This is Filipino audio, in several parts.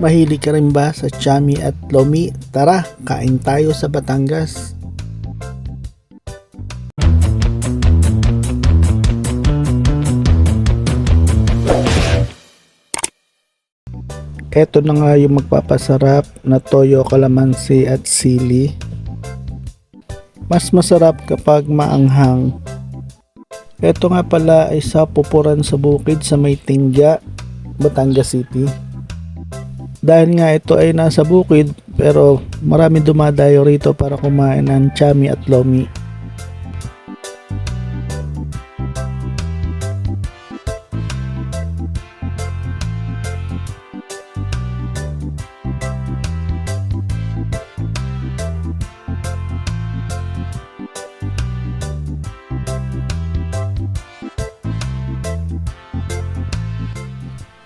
Mahilig ka rin ba sa chami at lomi? Tara, kain tayo sa Batangas. Ito na nga yung magpapasarap na toyo, kalamansi at sili. Mas masarap kapag maanghang. Ito nga pala ay sa pupuran sa bukid sa may Tingga, Batangas City. Dahil nga ito ay nasa bukid pero marami dumadayo rito para kumain ng chami at lomi.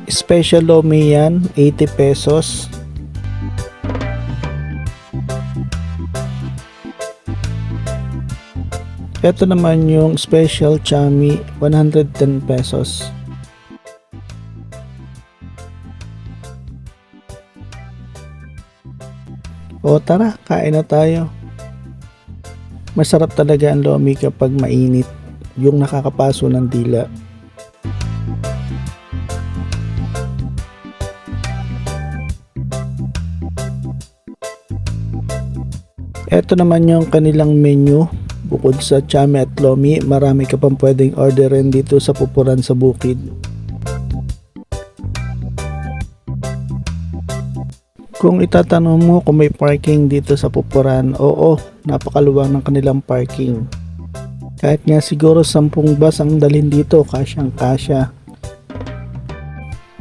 Special lomi yan, 80 pesos. Ito naman yung special chami, 110 pesos. O tara, kain na tayo. Masarap talaga ang lomi kapag mainit, yung nakakapaso ng dila. Ito naman yung kanilang menu. Bukod sa chami at lomi, marami ka pang pwedeng orderin dito sa pupuran sa bukid. Kung itatanong mo kung may parking dito sa pupuran, oo, napakaluwang ng kanilang parking. Kahit nga siguro 10 bus ang dalhin dito, kasyang kasya.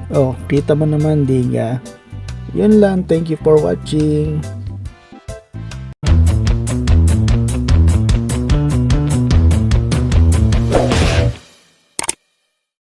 Oh, kita mo naman, di nga. Yun lang, thank you for watching.